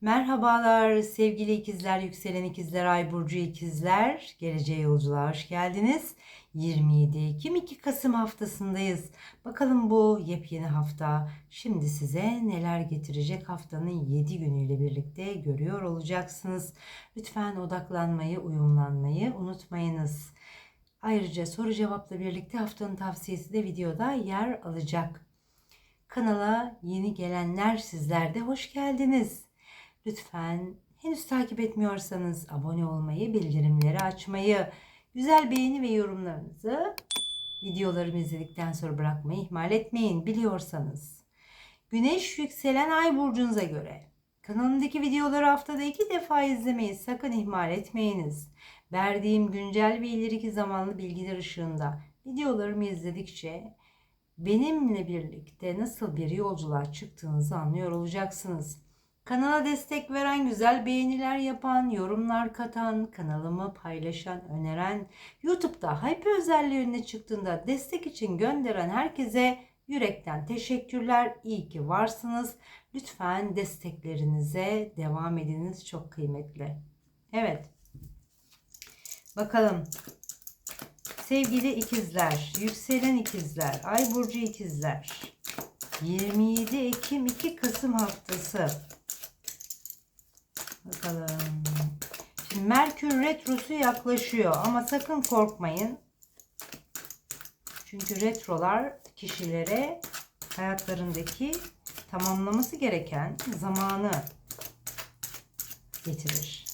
Merhabalar sevgili ikizler, yükselen ikizler, ay burcu ikizler. Geleceğe yolculuğa hoş geldiniz. 27 Ekim 2 Kasım haftasındayız. Bakalım bu yepyeni hafta şimdi size neler getirecek haftanın 7 günüyle birlikte görüyor olacaksınız. Lütfen odaklanmayı, uyumlanmayı unutmayınız. Ayrıca soru cevapla birlikte haftanın tavsiyesi de videoda yer alacak. Kanala yeni gelenler sizler de hoş geldiniz. Lütfen henüz takip etmiyorsanız abone olmayı, bildirimleri açmayı, güzel beğeni ve yorumlarınızı videolarımı izledikten sonra bırakmayı ihmal etmeyin biliyorsanız. Güneş yükselen ay burcunuza göre kanalımdaki videoları haftada iki defa izlemeyi sakın ihmal etmeyiniz. Verdiğim güncel ve ileriki zamanlı bilgiler ışığında videolarımı izledikçe benimle birlikte nasıl bir yolculuğa çıktığınızı anlıyor olacaksınız. Kanala destek veren, güzel beğeniler yapan, yorumlar katan, kanalımı paylaşan, öneren, YouTube'da hype özelliği önüne çıktığında destek için gönderen herkese yürekten teşekkürler. İyi ki varsınız. Lütfen desteklerinize devam ediniz. Çok kıymetli. Evet. Bakalım. Sevgili ikizler, yükselen ikizler, ay burcu ikizler. 27 Ekim 2 Kasım haftası. Bakalım. Şimdi Merkür Retrosu yaklaşıyor ama sakın korkmayın. Çünkü retrolar kişilere hayatlarındaki tamamlaması gereken zamanı getirir.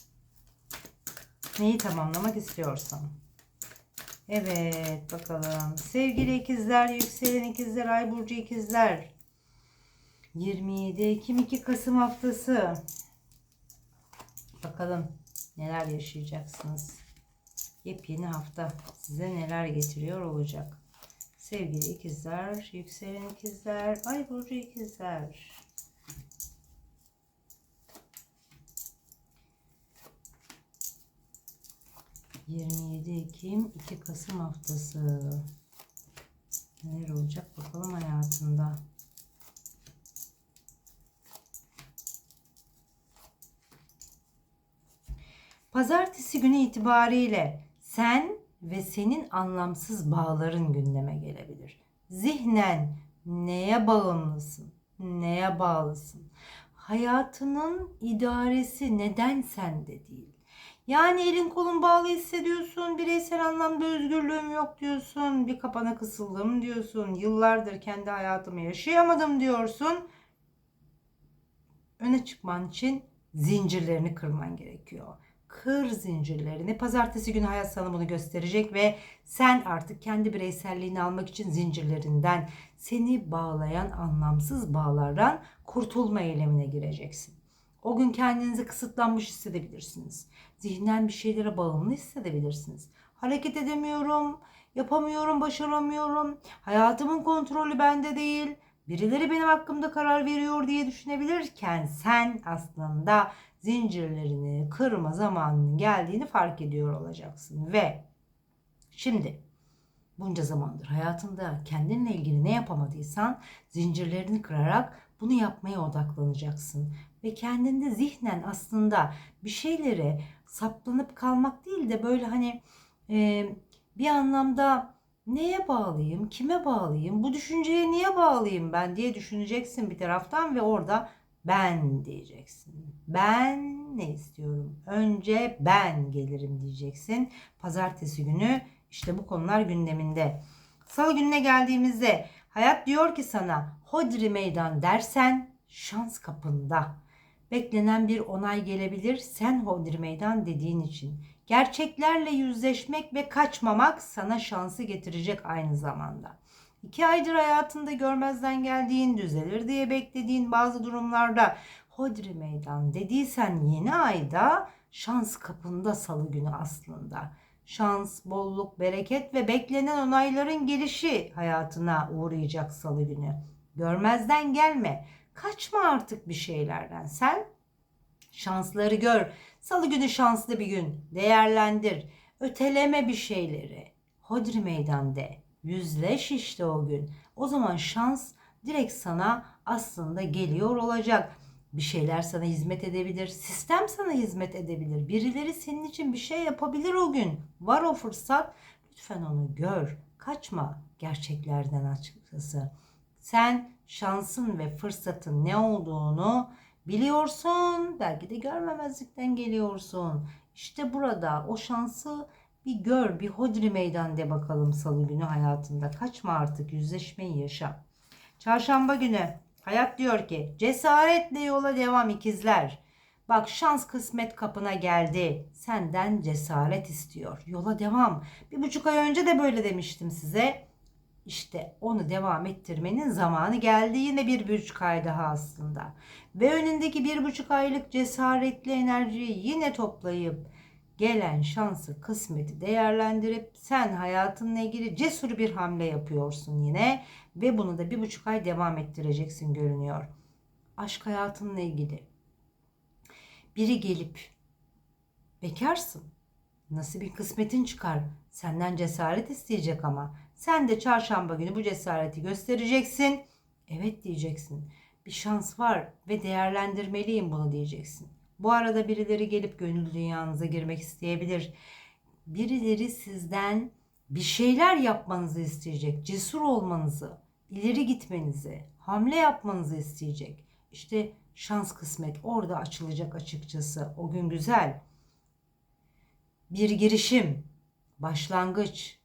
Neyi tamamlamak istiyorsan. Evet bakalım. Sevgili ikizler, yükselen ikizler, ay burcu ikizler. 27 Ekim 2 Kasım haftası. Bakalım neler yaşayacaksınız. Yepyeni hafta size neler getiriyor olacak. Sevgili ikizler, yükselen ikizler, ay burcu ikizler. ...27 Ekim 2 Kasım haftası... ...neler olacak bakalım hayatında... Pazartesi günü itibariyle sen ve senin anlamsız bağların gündeme gelebilir. Zihnen neye bağımlısın? Neye bağlısın? Hayatının idaresi neden sende değil? Yani elin kolun bağlı hissediyorsun, bireysel anlamda özgürlüğüm yok diyorsun, bir kapana kısıldım diyorsun, yıllardır kendi hayatımı yaşayamadım diyorsun. Öne çıkman için zincirlerini kırman gerekiyor kır zincirlerini. Pazartesi günü hayat sana bunu gösterecek ve sen artık kendi bireyselliğini almak için zincirlerinden, seni bağlayan anlamsız bağlardan kurtulma eylemine gireceksin. O gün kendinizi kısıtlanmış hissedebilirsiniz. Zihnen bir şeylere bağımlı hissedebilirsiniz. Hareket edemiyorum, yapamıyorum, başaramıyorum. Hayatımın kontrolü bende değil. Birileri benim hakkımda karar veriyor diye düşünebilirken sen aslında zincirlerini kırma zamanının geldiğini fark ediyor olacaksın. Ve şimdi bunca zamandır hayatında kendinle ilgili ne yapamadıysan zincirlerini kırarak bunu yapmaya odaklanacaksın. Ve kendinde zihnen aslında bir şeylere saplanıp kalmak değil de böyle hani e, bir anlamda neye bağlıyım, kime bağlıyım, bu düşünceye niye bağlıyım ben diye düşüneceksin bir taraftan ve orada ben diyeceksin. Ben ne istiyorum? Önce ben gelirim diyeceksin. Pazartesi günü işte bu konular gündeminde. Salı gününe geldiğimizde hayat diyor ki sana hodri meydan dersen şans kapında. Beklenen bir onay gelebilir sen hodri meydan dediğin için. Gerçeklerle yüzleşmek ve kaçmamak sana şansı getirecek aynı zamanda. İki aydır hayatında görmezden geldiğin, düzelir diye beklediğin bazı durumlarda hodri meydan dediysen yeni ayda şans kapında salı günü aslında. Şans, bolluk, bereket ve beklenen onayların gelişi hayatına uğrayacak salı günü. Görmezden gelme. Kaçma artık bir şeylerden. Sen şansları gör. Salı günü şanslı bir gün. Değerlendir. Öteleme bir şeyleri. Hodri meydan de. Yüzleş işte o gün. O zaman şans direkt sana aslında geliyor olacak. Bir şeyler sana hizmet edebilir. Sistem sana hizmet edebilir. Birileri senin için bir şey yapabilir o gün. Var o fırsat. Lütfen onu gör. Kaçma gerçeklerden açıkçası. Sen şansın ve fırsatın ne olduğunu biliyorsun. Belki de görmemezlikten geliyorsun. İşte burada o şansı bir gör, bir hodri meydan de bakalım salı günü hayatında. Kaçma artık, yüzleşmeyi yaşa. Çarşamba günü hayat diyor ki cesaretle yola devam ikizler. Bak şans kısmet kapına geldi. Senden cesaret istiyor. Yola devam. Bir buçuk ay önce de böyle demiştim size. İşte onu devam ettirmenin zamanı geldi. Yine bir buçuk ay daha aslında. Ve önündeki bir buçuk aylık cesaretli enerjiyi yine toplayıp gelen şansı, kısmeti değerlendirip sen hayatınla ilgili cesur bir hamle yapıyorsun yine ve bunu da bir buçuk ay devam ettireceksin görünüyor. Aşk hayatınla ilgili biri gelip bekarsın. Nasıl bir kısmetin çıkar. Senden cesaret isteyecek ama. Sen de çarşamba günü bu cesareti göstereceksin. Evet diyeceksin. Bir şans var ve değerlendirmeliyim bunu diyeceksin. Bu arada birileri gelip gönül dünyanıza girmek isteyebilir. Birileri sizden bir şeyler yapmanızı isteyecek. Cesur olmanızı, ileri gitmenizi, hamle yapmanızı isteyecek. İşte şans kısmet orada açılacak açıkçası. O gün güzel. Bir girişim, başlangıç,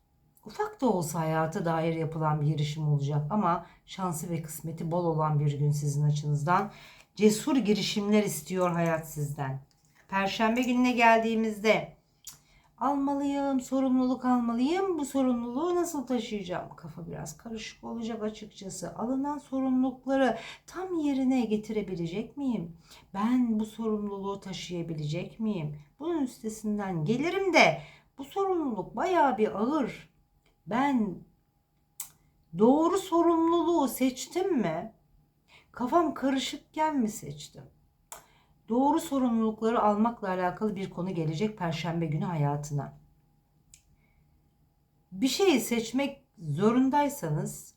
ufak da olsa hayata dair yapılan bir girişim olacak ama şansı ve kısmeti bol olan bir gün sizin açınızdan. Cesur girişimler istiyor hayat sizden. Perşembe gününe geldiğimizde almalıyım, sorumluluk almalıyım. Bu sorumluluğu nasıl taşıyacağım? Kafa biraz karışık olacak açıkçası. Alınan sorumlulukları tam yerine getirebilecek miyim? Ben bu sorumluluğu taşıyabilecek miyim? Bunun üstesinden gelirim de bu sorumluluk bayağı bir ağır. Ben doğru sorumluluğu seçtim mi? Kafam karışıkken mi seçtim? Doğru sorumlulukları almakla alakalı bir konu gelecek perşembe günü hayatına. Bir şeyi seçmek zorundaysanız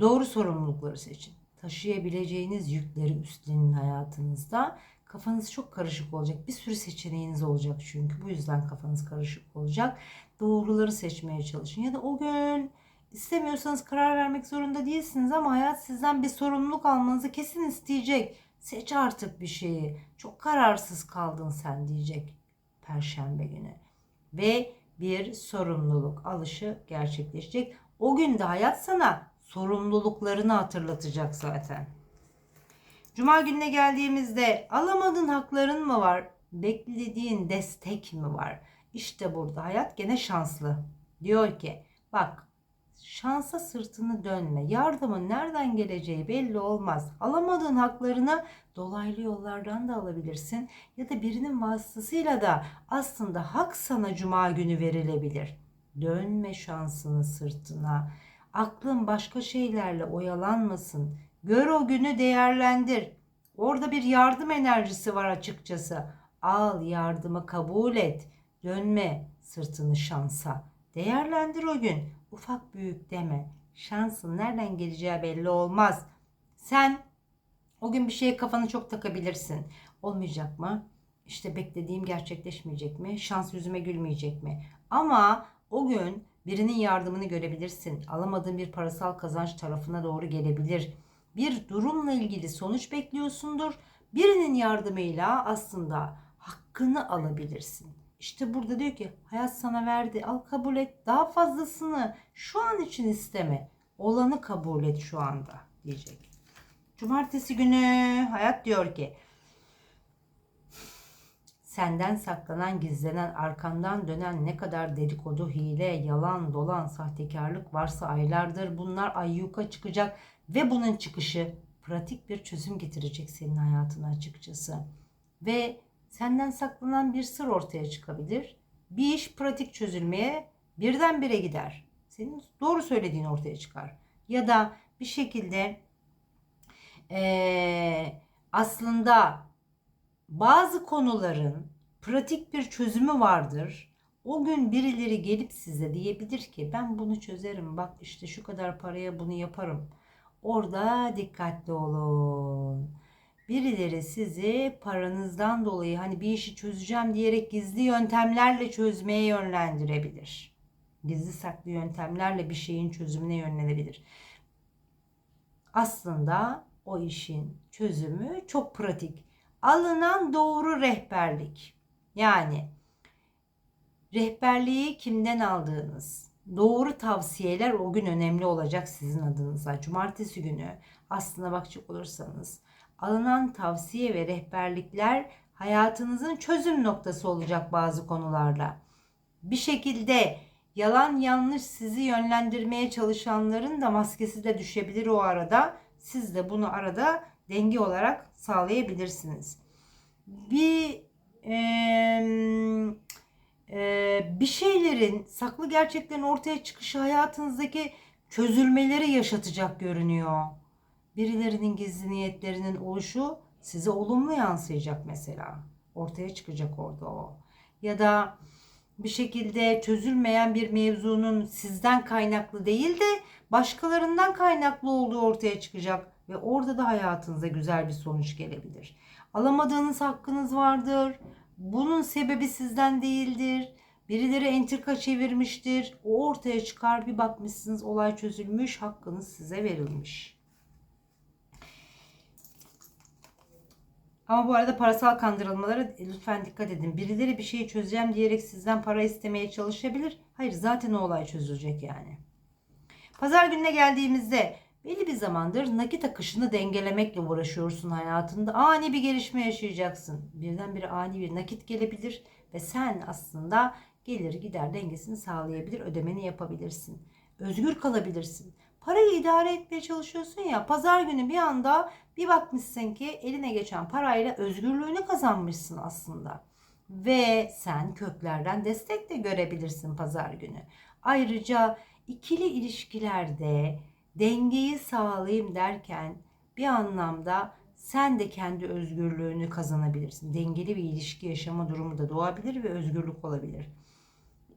doğru sorumlulukları seçin. Taşıyabileceğiniz yükleri üstlenin hayatınızda. Kafanız çok karışık olacak. Bir sürü seçeneğiniz olacak çünkü. Bu yüzden kafanız karışık olacak. Doğruları seçmeye çalışın. Ya da o gün istemiyorsanız karar vermek zorunda değilsiniz ama hayat sizden bir sorumluluk almanızı kesin isteyecek. Seç artık bir şeyi. Çok kararsız kaldın sen diyecek perşembe günü. Ve bir sorumluluk alışı gerçekleşecek. O gün de hayat sana sorumluluklarını hatırlatacak zaten. Cuma gününe geldiğimizde alamadığın hakların mı var? Beklediğin destek mi var? İşte burada hayat gene şanslı. Diyor ki bak şansa sırtını dönme. Yardımın nereden geleceği belli olmaz. Alamadığın haklarını dolaylı yollardan da alabilirsin. Ya da birinin vasıtasıyla da aslında hak sana cuma günü verilebilir. Dönme şansını sırtına. Aklın başka şeylerle oyalanmasın. Gör o günü değerlendir. Orada bir yardım enerjisi var açıkçası. Al yardımı kabul et. Dönme sırtını şansa. Değerlendir o gün. Ufak büyük deme. Şansın nereden geleceği belli olmaz. Sen o gün bir şeye kafanı çok takabilirsin. Olmayacak mı? İşte beklediğim gerçekleşmeyecek mi? Şans yüzüme gülmeyecek mi? Ama o gün birinin yardımını görebilirsin. Alamadığın bir parasal kazanç tarafına doğru gelebilir. Bir durumla ilgili sonuç bekliyorsundur. Birinin yardımıyla aslında hakkını alabilirsin. İşte burada diyor ki hayat sana verdi al kabul et daha fazlasını şu an için isteme olanı kabul et şu anda diyecek. Cumartesi günü hayat diyor ki senden saklanan gizlenen arkandan dönen ne kadar dedikodu hile yalan dolan sahtekarlık varsa aylardır bunlar ayyuka çıkacak ve bunun çıkışı pratik bir çözüm getirecek senin hayatına açıkçası. Ve senden saklanan bir sır ortaya çıkabilir. Bir iş pratik çözülmeye birdenbire gider. Senin doğru söylediğin ortaya çıkar. Ya da bir şekilde ee, aslında bazı konuların pratik bir çözümü vardır. O gün birileri gelip size diyebilir ki ben bunu çözerim. Bak işte şu kadar paraya bunu yaparım. Orada dikkatli olun. Birileri sizi paranızdan dolayı hani bir işi çözeceğim diyerek gizli yöntemlerle çözmeye yönlendirebilir. Gizli saklı yöntemlerle bir şeyin çözümüne yönlenebilir. Aslında o işin çözümü çok pratik. Alınan doğru rehberlik. Yani rehberliği kimden aldığınız, doğru tavsiyeler o gün önemli olacak sizin adınıza. Cumartesi günü aslına bakacak olursanız alınan tavsiye ve rehberlikler hayatınızın çözüm noktası olacak bazı konularla. Bir şekilde yalan yanlış sizi yönlendirmeye çalışanların da maskesi de düşebilir o arada. Siz de bunu arada denge olarak sağlayabilirsiniz. Bir e, e, bir şeylerin saklı gerçeklerin ortaya çıkışı hayatınızdaki çözülmeleri yaşatacak görünüyor. Birilerinin gizli niyetlerinin oluşu size olumlu yansıyacak mesela. Ortaya çıkacak orada o. Ya da bir şekilde çözülmeyen bir mevzunun sizden kaynaklı değil de başkalarından kaynaklı olduğu ortaya çıkacak ve orada da hayatınıza güzel bir sonuç gelebilir. Alamadığınız hakkınız vardır. Bunun sebebi sizden değildir. Birileri entrika çevirmiştir. O ortaya çıkar bir bakmışsınız olay çözülmüş, hakkınız size verilmiş. Ama bu arada parasal kandırılmalara lütfen dikkat edin. Birileri bir şeyi çözeceğim diyerek sizden para istemeye çalışabilir. Hayır zaten o olay çözülecek yani. Pazar gününe geldiğimizde belli bir zamandır nakit akışını dengelemekle uğraşıyorsun hayatında. Ani bir gelişme yaşayacaksın. Birdenbire ani bir nakit gelebilir ve sen aslında gelir gider dengesini sağlayabilir, ödemeni yapabilirsin. Özgür kalabilirsin. Parayı idare etmeye çalışıyorsun ya pazar günü bir anda bir bakmışsın ki eline geçen parayla özgürlüğünü kazanmışsın aslında. Ve sen köklerden destek de görebilirsin pazar günü. Ayrıca ikili ilişkilerde dengeyi sağlayayım derken bir anlamda sen de kendi özgürlüğünü kazanabilirsin. Dengeli bir ilişki yaşama durumu da doğabilir ve özgürlük olabilir.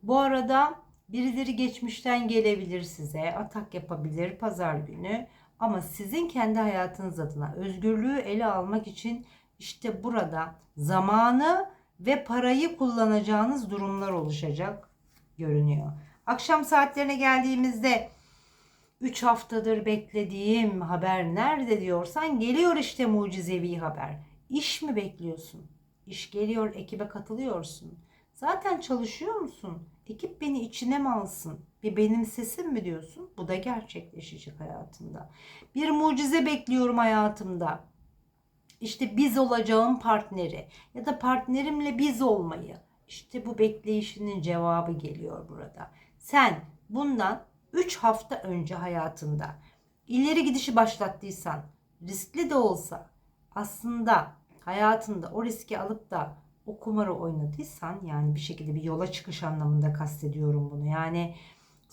Bu arada birileri geçmişten gelebilir size, atak yapabilir pazar günü. Ama sizin kendi hayatınız adına özgürlüğü ele almak için işte burada zamanı ve parayı kullanacağınız durumlar oluşacak görünüyor. Akşam saatlerine geldiğimizde 3 haftadır beklediğim haber nerede diyorsan geliyor işte mucizevi haber. İş mi bekliyorsun? İş geliyor, ekibe katılıyorsun. Zaten çalışıyor musun? Ekip beni içine mi alsın? Bir benim sesim mi diyorsun? Bu da gerçekleşecek hayatında. Bir mucize bekliyorum hayatımda. İşte biz olacağım partneri ya da partnerimle biz olmayı. İşte bu bekleyişinin cevabı geliyor burada. Sen bundan 3 hafta önce hayatında ileri gidişi başlattıysan, riskli de olsa aslında hayatında o riski alıp da o kumarı oynadıysan yani bir şekilde bir yola çıkış anlamında kastediyorum bunu. Yani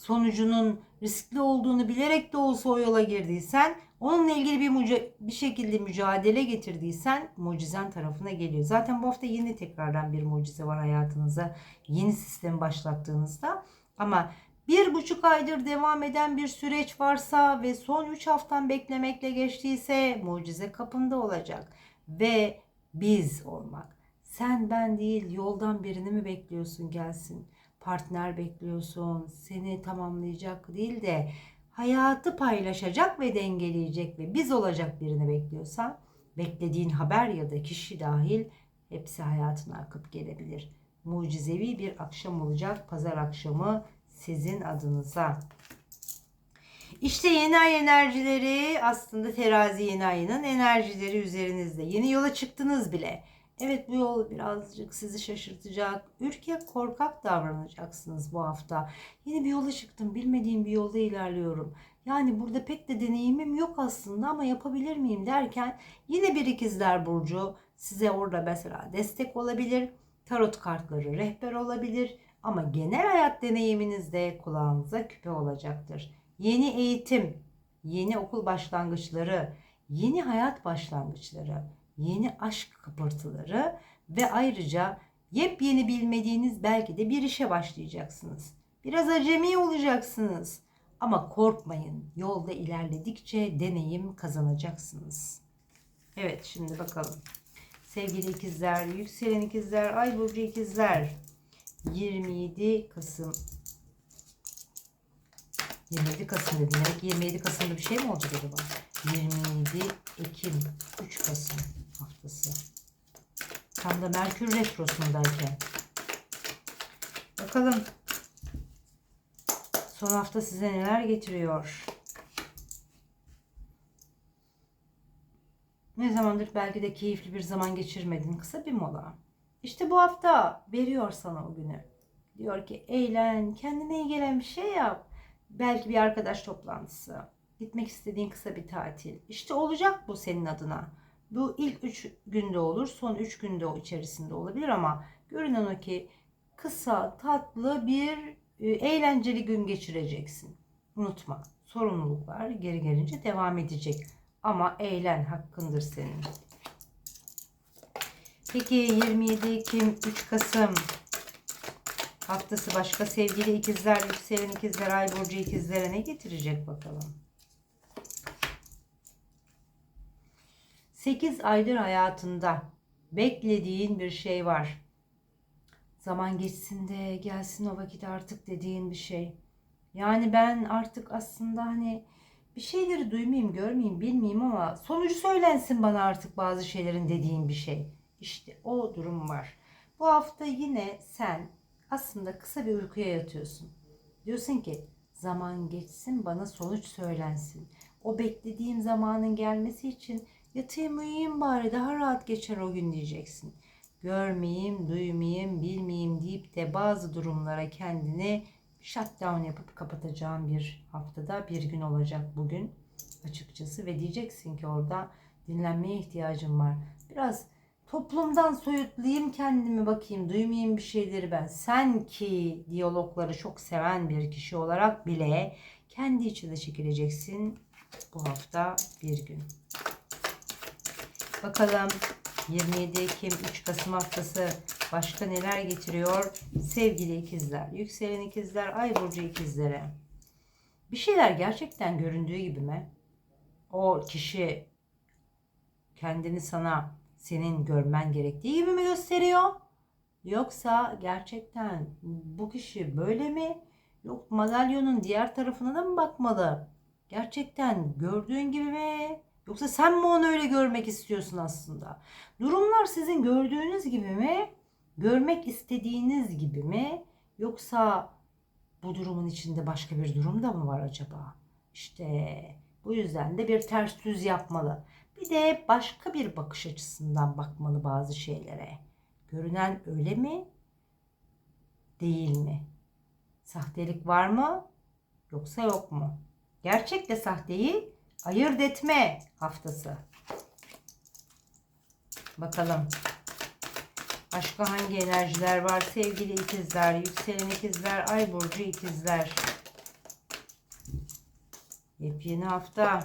sonucunun riskli olduğunu bilerek de olsa o yola girdiysen onunla ilgili bir müca- bir şekilde mücadele getirdiysen mucizen tarafına geliyor. Zaten bu hafta yeni tekrardan bir mucize var hayatınıza. Yeni sistemi başlattığınızda ama bir buçuk aydır devam eden bir süreç varsa ve son üç haftan beklemekle geçtiyse mucize kapında olacak. Ve biz olmak. Sen ben değil yoldan birini mi bekliyorsun gelsin? Partner bekliyorsun. Seni tamamlayacak değil de hayatı paylaşacak ve dengeleyecek ve biz olacak birini bekliyorsan beklediğin haber ya da kişi dahil hepsi hayatına akıp gelebilir. Mucizevi bir akşam olacak pazar akşamı sizin adınıza. İşte yeni ay enerjileri aslında terazi yeni ayının enerjileri üzerinizde. Yeni yola çıktınız bile. Evet bu yol birazcık sizi şaşırtacak. Ürkek, korkak davranacaksınız bu hafta. Yeni bir yola çıktım. Bilmediğim bir yolda ilerliyorum. Yani burada pek de deneyimim yok aslında ama yapabilir miyim derken yine bir ikizler burcu size orada mesela destek olabilir. Tarot kartları rehber olabilir ama genel hayat deneyiminizde kulağınıza küpe olacaktır. Yeni eğitim, yeni okul başlangıçları, yeni hayat başlangıçları, yeni aşk kıpırtıları ve ayrıca yepyeni bilmediğiniz belki de bir işe başlayacaksınız. Biraz acemi olacaksınız ama korkmayın. Yolda ilerledikçe deneyim kazanacaksınız. Evet şimdi bakalım. Sevgili ikizler, yükselen ikizler, ay burcu ikizler. 27 Kasım 27 Kasım dedim. Demek ki 27 Kasım'da bir şey mi olacak acaba? 27 Ekim 3 Kasım haftası. Tam da Merkür Retrosu'ndayken. Bakalım. Son hafta size neler getiriyor? Ne zamandır belki de keyifli bir zaman geçirmedin. Kısa bir mola. İşte bu hafta veriyor sana o günü. Diyor ki eğlen, kendine iyi gelen bir şey yap. Belki bir arkadaş toplantısı. Gitmek istediğin kısa bir tatil. İşte olacak bu senin adına. Bu ilk 3 günde olur, son 3 günde o içerisinde olabilir ama görünen o ki kısa, tatlı bir e, eğlenceli gün geçireceksin. Unutma, sorumluluklar geri gelince devam edecek. Ama eğlen hakkındır senin. Peki 27 Ekim 3 Kasım haftası başka sevgili ikizler, yükselen ikizler, ay burcu ikizlere ne getirecek bakalım. 8 aydır hayatında beklediğin bir şey var. Zaman geçsin de gelsin o vakit artık dediğin bir şey. Yani ben artık aslında hani bir şeyleri duymayayım, görmeyeyim, bilmeyeyim ama sonucu söylensin bana artık bazı şeylerin dediğin bir şey. İşte o durum var. Bu hafta yine sen aslında kısa bir uykuya yatıyorsun. Diyorsun ki zaman geçsin bana sonuç söylensin. O beklediğim zamanın gelmesi için yatayım uyuyayım bari daha rahat geçer o gün diyeceksin. Görmeyeyim, duymayayım, bilmeyeyim deyip de bazı durumlara kendini shutdown yapıp kapatacağım bir haftada bir gün olacak bugün açıkçası ve diyeceksin ki orada dinlenmeye ihtiyacım var. Biraz toplumdan soyutlayayım kendimi bakayım duymayayım bir şeyleri ben. Sen ki diyalogları çok seven bir kişi olarak bile kendi içine çekileceksin bu hafta bir gün. Bakalım 27 Ekim 3 Kasım haftası başka neler getiriyor sevgili ikizler, yükselen ikizler, ay burcu ikizlere. Bir şeyler gerçekten göründüğü gibi mi? O kişi kendini sana senin görmen gerektiği gibi mi gösteriyor? Yoksa gerçekten bu kişi böyle mi? Yok madalyonun diğer tarafına da mı bakmalı? Gerçekten gördüğün gibi mi? Yoksa sen mi onu öyle görmek istiyorsun aslında? Durumlar sizin gördüğünüz gibi mi? Görmek istediğiniz gibi mi? Yoksa bu durumun içinde başka bir durum da mı var acaba? İşte bu yüzden de bir ters düz yapmalı. Bir de başka bir bakış açısından bakmalı bazı şeylere. Görünen öyle mi? Değil mi? Sahtelik var mı? Yoksa yok mu? Gerçekle sahteyi ayırt etme haftası. Bakalım. Başka hangi enerjiler var sevgili ikizler, yükselen ikizler, ay burcu ikizler. Yepyeni hafta.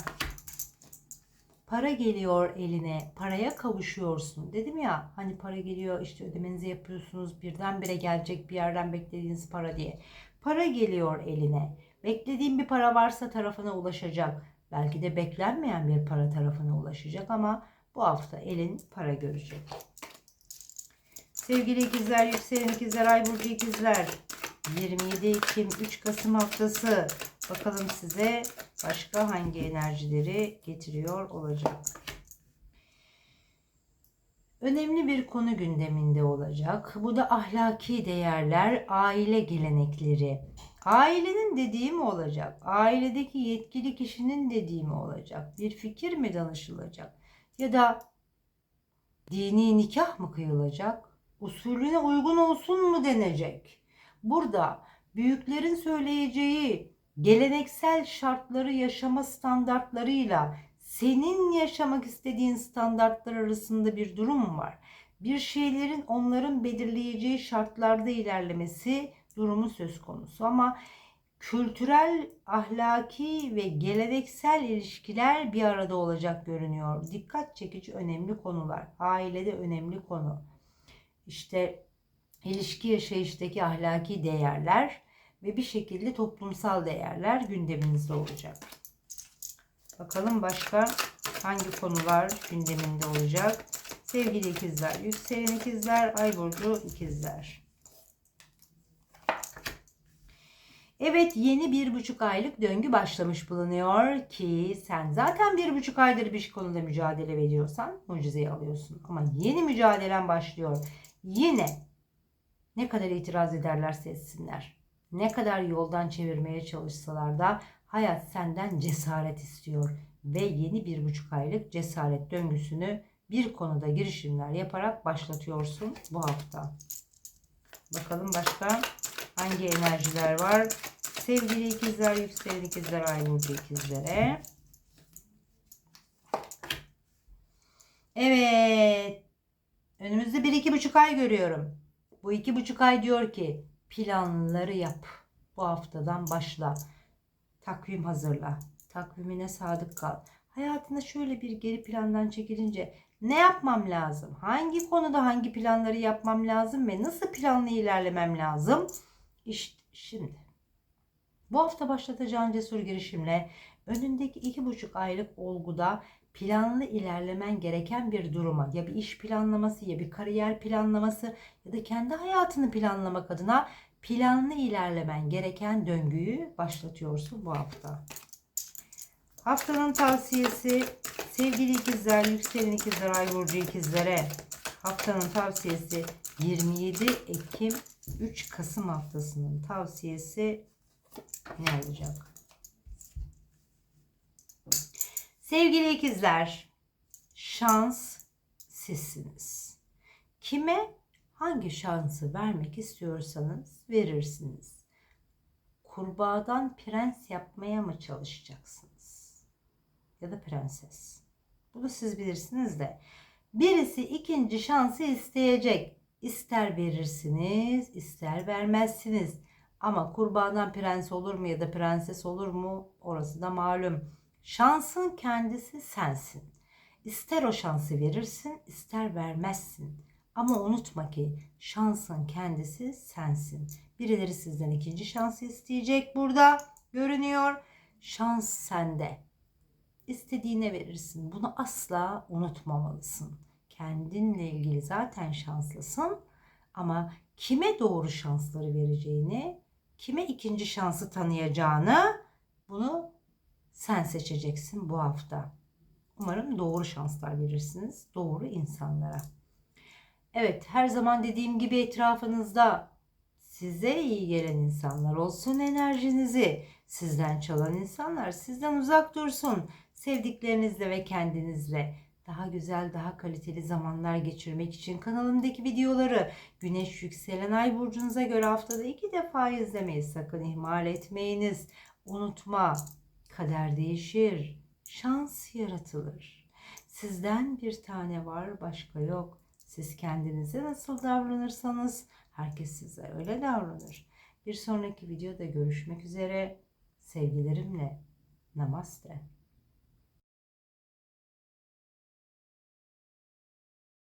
Para geliyor eline, paraya kavuşuyorsun. Dedim ya hani para geliyor işte ödemenizi yapıyorsunuz birdenbire gelecek bir yerden beklediğiniz para diye. Para geliyor eline. Beklediğin bir para varsa tarafına ulaşacak. Belki de beklenmeyen bir para tarafına ulaşacak ama bu hafta elin para görecek. Sevgili ikizler, yükselen ikizler, ay burcu ikizler. 27 Ekim 3 Kasım haftası. Bakalım size başka hangi enerjileri getiriyor olacak. Önemli bir konu gündeminde olacak. Bu da ahlaki değerler, aile gelenekleri. Ailenin dediği mi olacak? Ailedeki yetkili kişinin dediği mi olacak? Bir fikir mi danışılacak? Ya da dini nikah mı kıyılacak? Usulüne uygun olsun mu denecek? Burada büyüklerin söyleyeceği geleneksel şartları yaşama standartlarıyla senin yaşamak istediğin standartlar arasında bir durum var. Bir şeylerin onların belirleyeceği şartlarda ilerlemesi durumu söz konusu ama kültürel, ahlaki ve geleneksel ilişkiler bir arada olacak görünüyor. Dikkat çekici önemli konular. Ailede önemli konu. İşte ilişki yaşayıştaki ahlaki değerler ve bir şekilde toplumsal değerler gündeminizde olacak. Bakalım başka hangi konular gündeminde olacak? Sevgili ikizler, yükselen ikizler, ay burcu ikizler. Evet yeni bir buçuk aylık döngü başlamış bulunuyor ki sen zaten bir buçuk aydır bir konuda mücadele ediyorsan mucizeyi alıyorsun. Ama yeni mücadelen başlıyor. Yine ne kadar itiraz ederlerse etsinler. Ne kadar yoldan çevirmeye çalışsalar da hayat senden cesaret istiyor. Ve yeni bir buçuk aylık cesaret döngüsünü bir konuda girişimler yaparak başlatıyorsun bu hafta. Bakalım başka hangi enerjiler var? Sevgili ikizler, yükselen ikizler, ay ikizlere. Evet. Önümüzde bir iki buçuk ay görüyorum. Bu iki buçuk ay diyor ki planları yap. Bu haftadan başla. Takvim hazırla. Takvimine sadık kal. Hayatında şöyle bir geri plandan çekilince ne yapmam lazım? Hangi konuda hangi planları yapmam lazım ve nasıl planlı ilerlemem lazım? İşte şimdi. Bu hafta başlatacağın cesur girişimle önündeki iki buçuk aylık olguda planlı ilerlemen gereken bir duruma ya bir iş planlaması ya bir kariyer planlaması ya da kendi hayatını planlamak adına planlı ilerlemen gereken döngüyü başlatıyorsun bu hafta. Haftanın tavsiyesi sevgili ikizler, yükselen ikizler, ay burcu ikizlere. Haftanın tavsiyesi 27 Ekim 3 Kasım haftasının tavsiyesi ne olacak? Sevgili ikizler, şans sizsiniz. Kime hangi şansı vermek istiyorsanız verirsiniz. Kurbağadan prens yapmaya mı çalışacaksınız? Ya da prenses. Bunu siz bilirsiniz de. Birisi ikinci şansı isteyecek. İster verirsiniz, ister vermezsiniz. Ama kurbandan prens olur mu ya da prenses olur mu orası da malum. Şansın kendisi sensin. İster o şansı verirsin, ister vermezsin. Ama unutma ki şansın kendisi sensin. Birileri sizden ikinci şansı isteyecek burada görünüyor. Şans sende. İstediğine verirsin. Bunu asla unutmamalısın. Kendinle ilgili zaten şanslısın ama kime doğru şansları vereceğini, kime ikinci şansı tanıyacağını bunu sen seçeceksin bu hafta. Umarım doğru şanslar verirsiniz doğru insanlara. Evet her zaman dediğim gibi etrafınızda size iyi gelen insanlar olsun enerjinizi. Sizden çalan insanlar sizden uzak dursun. Sevdiklerinizle ve kendinizle daha güzel, daha kaliteli zamanlar geçirmek için kanalımdaki videoları Güneş yükselen ay burcunuza göre haftada iki defa izlemeyi sakın ihmal etmeyiniz. Unutma, kader değişir, şans yaratılır. Sizden bir tane var, başka yok. Siz kendinize nasıl davranırsanız herkes size öyle davranır. Bir sonraki videoda görüşmek üzere. Sevgilerimle. Namaste.